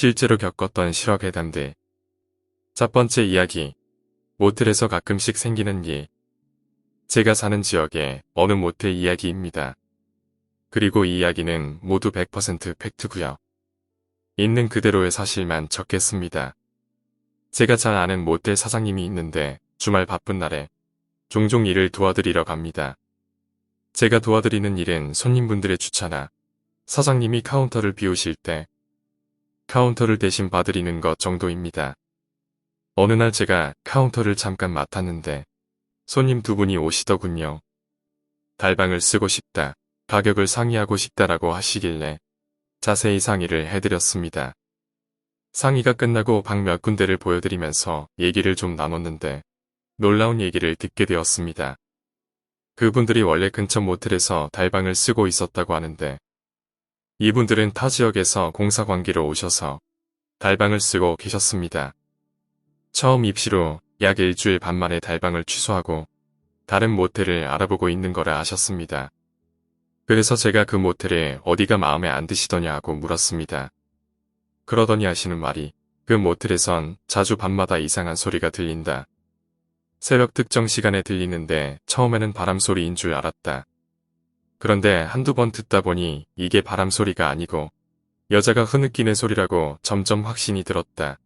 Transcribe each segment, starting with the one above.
실제로 겪었던 실화괴담들. 첫 번째 이야기. 모텔에서 가끔씩 생기는 일. 제가 사는 지역의 어느 모텔 이야기입니다. 그리고 이 이야기는 모두 100% 팩트고요. 있는 그대로의 사실만 적겠습니다. 제가 잘 아는 모텔 사장님이 있는데 주말 바쁜 날에 종종 일을 도와드리러 갑니다. 제가 도와드리는 일은 손님분들의 주차나 사장님이 카운터를 비우실 때 카운터를 대신 봐드리는 것 정도입니다. 어느 날 제가 카운터를 잠깐 맡았는데 손님 두 분이 오시더군요. 달방을 쓰고 싶다, 가격을 상의하고 싶다라고 하시길래 자세히 상의를 해드렸습니다. 상의가 끝나고 방 몇 군데를 보여드리면서 얘기를 좀 나눴는데 놀라운 얘기를 듣게 되었습니다. 그분들이 원래 근처 모텔에서 달방을 쓰고 있었다고 하는데 이분들은 타 지역에서 공사 관계로 오셔서 달방을 쓰고 계셨습니다. 처음 입실 후약 일주일 반 만에 달방을 취소하고 다른 모텔을 알아보고 있는 거라 하셨습니다. 그래서 제가 그 모텔에 어디가 마음에 안 드시더냐 하고 물었습니다. 그러더니 하시는 말이 그 모텔에선 자주 밤마다 이상한 소리가 들린다. 새벽 특정 시간에 들리는데 처음에는 바람 소리인 줄 알았다. 그런데 한두 번 듣다 보니 이게 바람 소리가 아니고 여자가 흐느끼는 소리라고 점점 확신이 들었다.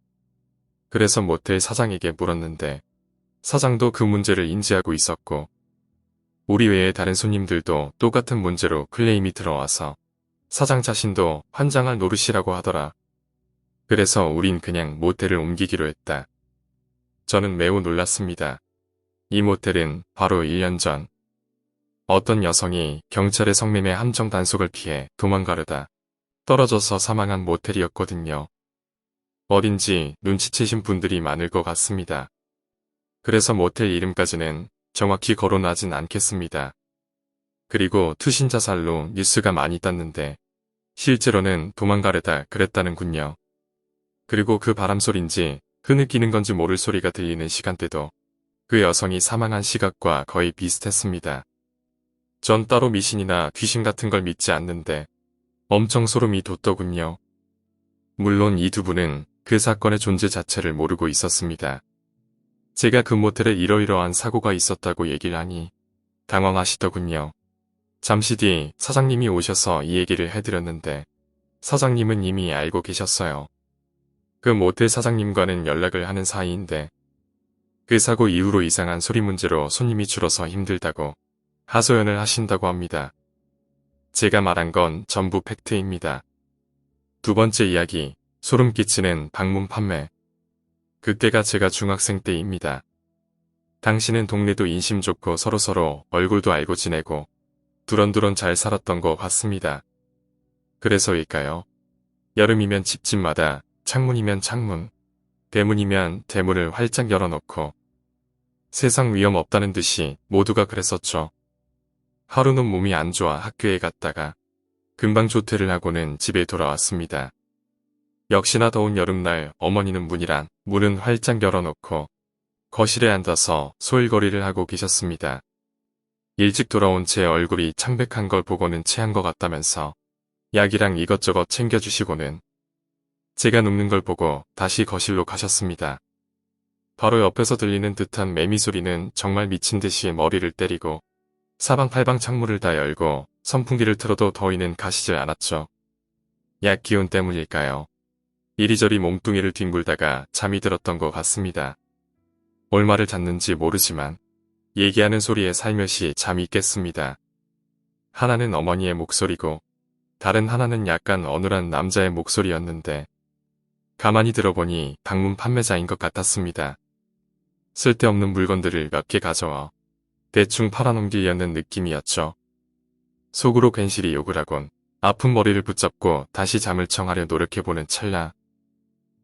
그래서 모텔 사장에게 물었는데 사장도 그 문제를 인지하고 있었고 우리 외에 다른 손님들도 똑같은 문제로 클레임이 들어와서 사장 자신도 환장할 노릇이라고 하더라. 그래서 우린 그냥 모텔을 옮기기로 했다. 저는 매우 놀랐습니다. 이 모텔은 바로 1년 전 어떤 여성이 경찰의 성매매 함정 단속을 피해 도망가려다 떨어져서 사망한 모텔이었거든요. 어딘지 눈치채신 분들이 많을 것 같습니다. 그래서 모텔 이름까지는 정확히 거론하진 않겠습니다. 그리고 투신 자살로 뉴스가 많이 땄는데 실제로는 도망가려다 그랬다는군요. 그리고 그 바람소리인지 흐느끼는 건지 모를 소리가 들리는 시간대도 그 여성이 사망한 시각과 거의 비슷했습니다. 전 따로 미신이나 귀신 같은 걸 믿지 않는데 엄청 소름이 돋더군요. 물론 이 두 분은 그 사건의 존재 자체를 모르고 있었습니다. 제가 그 모텔에 이러이러한 사고가 있었다고 얘기를 하니 당황하시더군요. 잠시 뒤 사장님이 오셔서 이 얘기를 해드렸는데 사장님은 이미 알고 계셨어요. 그 모텔 사장님과는 연락을 하는 사이인데 그 사고 이후로 이상한 소리 문제로 손님이 줄어서 힘들다고 하소연을 하신다고 합니다. 제가 말한 건 전부 팩트입니다. 두 번째 이야기, 소름 끼치는 방문 판매. 그때가 제가 중학생 때입니다. 당신은 동네도 인심 좋고 서로서로 얼굴도 알고 지내고 두런두런 잘 살았던 것 같습니다. 그래서일까요? 여름이면 집집마다 창문이면 창문, 대문이면 대문을 활짝 열어놓고 세상 위험 없다는 듯이 모두가 그랬었죠. 하루는 몸이 안 좋아 학교에 갔다가 금방 조퇴를 하고는 집에 돌아왔습니다. 역시나 더운 여름날 어머니는 문이랑 문은 활짝 열어놓고 거실에 앉아서 소일거리를 하고 계셨습니다. 일찍 돌아온 제 얼굴이 창백한 걸 보고는 체한 것 같다면서 약이랑 이것저것 챙겨주시고는 제가 눕는 걸 보고 다시 거실로 가셨습니다. 바로 옆에서 들리는 듯한 매미 소리는 정말 미친 듯이 머리를 때리고 사방팔방 창문을 다 열고 선풍기를 틀어도 더위는 가시질 않았죠. 약 기운 때문일까요? 이리저리 몸뚱이를 뒹굴다가 잠이 들었던 것 같습니다. 얼마를 잤는지 모르지만 얘기하는 소리에 살며시 잠이 깼습니다. 하나는 어머니의 목소리고 다른 하나는 약간 어눌한 남자의 목소리였는데 가만히 들어보니 방문 판매자인 것 같았습니다. 쓸데없는 물건들을 몇 개 가져와 대충 팔아넘기려는 느낌이었죠. 속으로 괜시리 욕을 하곤 아픈 머리를 붙잡고 다시 잠을 청하려 노력해보는 찰나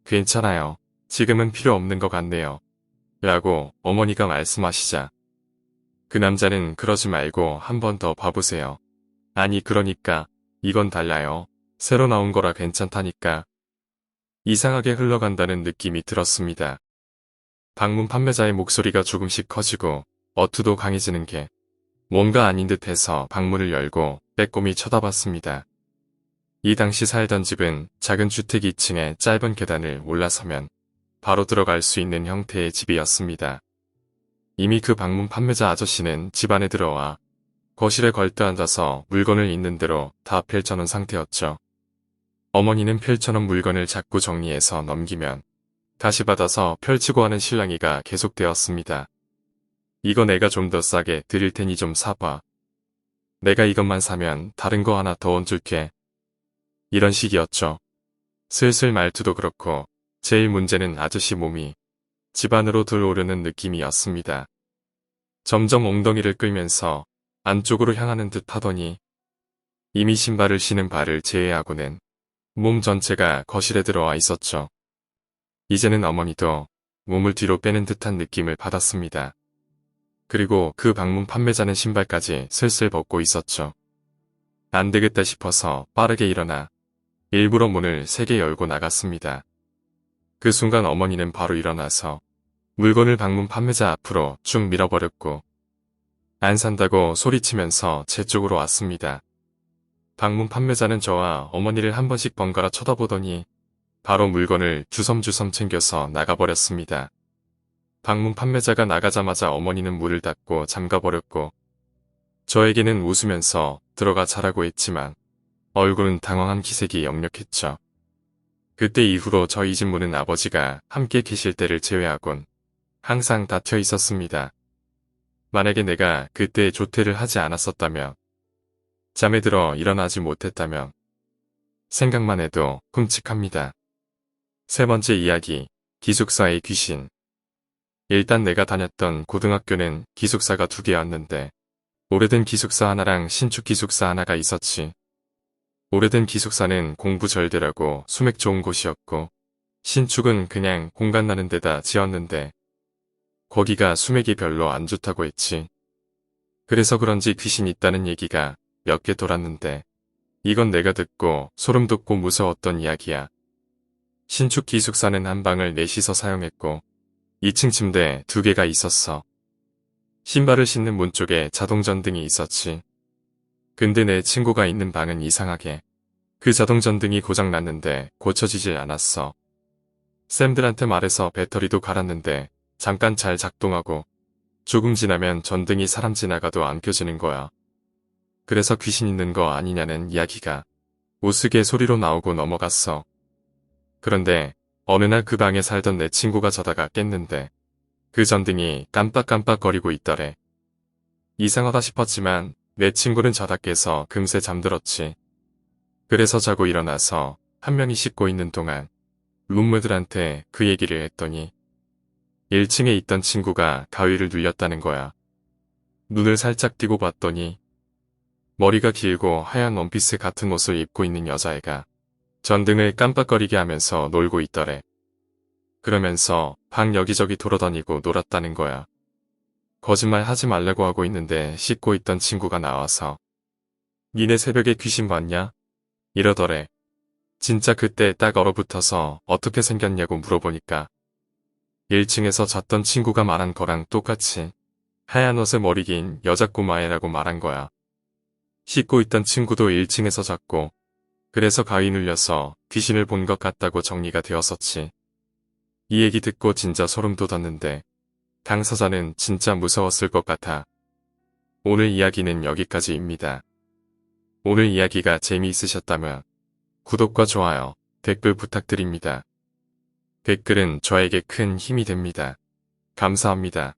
괜찮아요. 지금은 필요 없는 것 같네요. 라고 어머니가 말씀하시자 그 남자는 그러지 말고 한 번 더 봐보세요. 아니 그러니까 이건 달라요. 새로 나온 거라 괜찮다니까. 이상하게 흘러간다는 느낌이 들었습니다. 방문 판매자의 목소리가 조금씩 커지고 어투도 강해지는 게 뭔가 아닌 듯해서 방문을 열고 빼꼼히 쳐다봤습니다. 이 당시 살던 집은 작은 주택 2층에 짧은 계단을 올라서면 바로 들어갈 수 있는 형태의 집이었습니다. 이미 그 방문 판매자 아저씨는 집 안에 들어와 거실에 걸터 앉아서 물건을 있는 대로 다 펼쳐놓은 상태였죠. 어머니는 펼쳐놓은 물건을 자꾸 정리해서 넘기면 다시 받아서 펼치고 하는 실랑이가 계속되었습니다. 이거 내가 좀 더 싸게 드릴 테니 좀 사봐. 내가 이것만 사면 다른 거 하나 더 얹을게. 이런 식이었죠. 슬슬 말투도 그렇고 제일 문제는 아저씨 몸이 집 안으로 들어오려는 느낌이었습니다. 점점 엉덩이를 끌면서 안쪽으로 향하는 듯 하더니 이미 신발을 신은 발을 제외하고는 몸 전체가 거실에 들어와 있었죠. 이제는 어머니도 몸을 뒤로 빼는 듯한 느낌을 받았습니다. 그리고 그 방문 판매자는 신발까지 슬슬 벗고 있었죠. 안 되겠다 싶어서 빠르게 일어나 일부러 문을 세게 열고 나갔습니다. 그 순간 어머니는 바로 일어나서 물건을 방문 판매자 앞으로 쭉 밀어버렸고 안 산다고 소리치면서 제 쪽으로 왔습니다. 방문 판매자는 저와 어머니를 한 번씩 번갈아 쳐다보더니 바로 물건을 주섬주섬 챙겨서 나가버렸습니다. 방문 판매자가 나가자마자 어머니는 문을 닫고 잠가버렸고 저에게는 웃으면서 들어가 자라고 했지만 얼굴은 당황한 기색이 역력했죠. 그때 이후로 저희 집 문은 아버지가 함께 계실 때를 제외하곤 항상 닫혀 있었습니다. 만약에 내가 그때 조퇴를 하지 않았었다면 잠에 들어 일어나지 못했다면 생각만 해도 끔찍합니다. 세 번째 이야기 기숙사의 귀신 일단 내가 다녔던 고등학교는 기숙사가 두 개였는데 오래된 기숙사 하나랑 신축 기숙사 하나가 있었지. 오래된 기숙사는 공부 절 되라고 수맥 좋은 곳이었고 신축은 그냥 공간 나는 데다 지었는데 거기가 수맥이 별로 안 좋다고 했지. 그래서 그런지 귀신 있다는 얘기가 몇 개 돌았는데 이건 내가 듣고 소름 돋고 무서웠던 이야기야. 신축 기숙사는 한 방을 넷이서 사용했고 2층 침대 두 개가 있었어. 신발을 신는 문 쪽에 자동 전등이 있었지. 근데 내 친구가 있는 방은 이상하게 그 자동 전등이 고장 났는데 고쳐지질 않았어. 쌤들한테 말해서 배터리도 갈았는데 잠깐 잘 작동하고 조금 지나면 전등이 사람 지나가도 안 켜지는 거야. 그래서 귀신 있는 거 아니냐는 이야기가 우스개 소리로 나오고 넘어갔어. 그런데 어느 날 그 방에 살던 내 친구가 자다가 깼는데 그 전등이 깜빡깜빡거리고 있더래. 이상하다 싶었지만 내 친구는 자다 깨서 금세 잠들었지. 그래서 자고 일어나서 한 명이 씻고 있는 동안 룸메들한테 그 얘기를 했더니 1층에 있던 친구가 가위를 눌렸다는 거야. 눈을 살짝 띄고 봤더니 머리가 길고 하얀 원피스 같은 옷을 입고 있는 여자애가 전등을 깜빡거리게 하면서 놀고 있더래. 그러면서 방 여기저기 돌아다니고 놀았다는 거야. 거짓말 하지 말라고 하고 있는데 씻고 있던 친구가 나와서 니네 새벽에 귀신 봤냐? 이러더래. 진짜 그때 딱 얼어붙어서 어떻게 생겼냐고 물어보니까 1층에서 잤던 친구가 말한 거랑 똑같이 하얀 옷에 머리 긴 여자 꼬마애라고 말한 거야. 씻고 있던 친구도 1층에서 잤고 그래서 가위 눌려서 귀신을 본 것 같다고 정리가 되었었지. 이 얘기 듣고 진짜 소름 돋았는데 당사자는 진짜 무서웠을 것 같아. 오늘 이야기는 여기까지입니다. 오늘 이야기가 재미있으셨다면 구독과 좋아요, 댓글 부탁드립니다. 댓글은 저에게 큰 힘이 됩니다. 감사합니다.